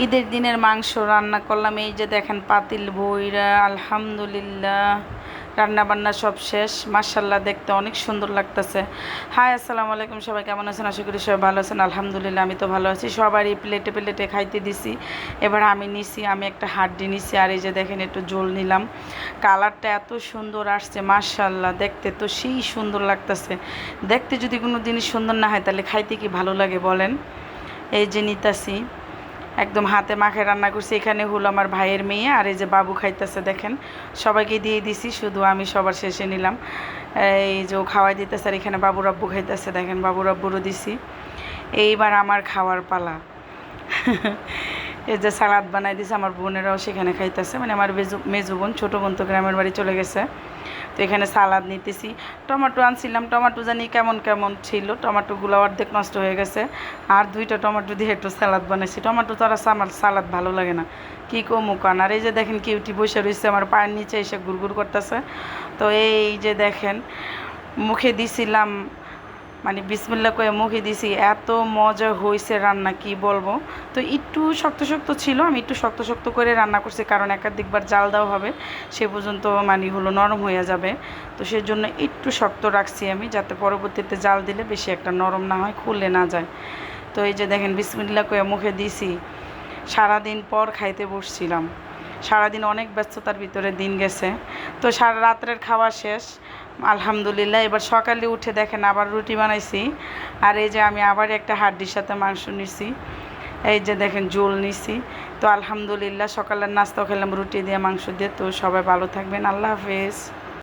ঈদের দিনের মাংস রান্না করলাম। এই যে দেখেন পাতিল বইরা, আলহামদুলিল্লাহ। রান্না বান্না সব শেষ। মার্শাল্লাহ দেখতে অনেক সুন্দর লাগতেছে। হাই, আসসালামু আলাইকুম। সবাই কেমন আছেন? আশা করি সবাই ভালো আছেন। আলহামদুলিল্লাহ, আমি তো ভালো আছি। সবারই প্লেটে প্লেটে খাইতে দিছি। এবার আমি নিছি, আমি একটা হাড্ডি নিছি। আর এই যে দেখেন, একটু জল নিলাম। কালারটা এত সুন্দর আসছে মার্শাল্লাহ দেখতে তো সেই সুন্দর লাগতেছে। দেখতে যদি কোনো জিনিস সুন্দর না হয়, তাহলে খাইতে কি ভালো লাগে বলেন? এই যে নিতাছি। একদম হাতে মাখে রান্না করছি। এখানে হলো আমার ভাইয়ের মেয়ে আর এই যে বাবু খাইতেছে দেখেন। সবাইকে দিয়ে দিছি, শুধু আমি সবার শেষে নিলাম। এই যে ও খাওয়াই দিতেছে আর এখানে বাবু রাব্বু খাইতেছে। দেখেন বাবু রাব্বুরও দিছি। এইবার আমার খাওয়ার পালা। এই যে সালাদ বানাই দিছে, আমার বোনেরাও সেখানে খাইতেছে। মানে আমার মেজু বোন, ছোটো বোন তো গ্রামের বাড়ি চলে গেছে। তো এখানে সালাদ নিতেছি। টমেটো আনছিলাম, টমেটো জানি কেমন কেমন ছিল। টমেটোগুলো অর্ধেক নষ্ট হয়ে গেছে। আর দুইটা টমেটো দিয়ে একটু সালাদ বানাইছি। টমেটো তো আর আমার সালাদ ভালো লাগে না। কি কমু কান? আর এই যে দেখেন কিউটি বসে রয়েছে আমার পায়ের নিচে এসে গুড় করতেছে। তো এই যে দেখেন, মুখে দিছিলাম মানে বিসমিল্লা করে মুখে দিছি, এত মজা হয়েছে রান্না, কি বলব? তো একটু শক্ত শক্ত ছিল, আমি একটু শক্ত শক্ত করে রান্না করছি, কারণ একাধিকবার জাল দেওয়া হবে, সে পর্যন্ত মানে হলো নরম হয়ে যাবে। তো সেই জন্য একটু শক্ত রাখছি আমি, যাতে পরবর্তীতে জাল দিলে বেশি একটা নরম না হয়, খুলে না যায়। তো এই যে দেখেন, বিসমিল্লা করে মুখে দিছি, সারাদিন পর খাইতে বসছিলাম। সারাদিন অনেক ব্যস্ততার ভিতরে দিন গেছে। তো সারা রাত্রের খাওয়া শেষ আলহামদুলিল্লাহ, এবার সকালে উঠে দেখেন আবার রুটি বানাইছি। আর এই যে আমি আবার একটা হাড্ডির সাথে মাংস নিছি। এই যে দেখেন জোল নিছি। তো আলহামদুলিল্লাহ, সকালের নাস্তা খেলাম, রুটি দিয়ে মাংস দিয়ে। তো সবাই ভালো থাকবেন, আল্লাহ হাফেজ।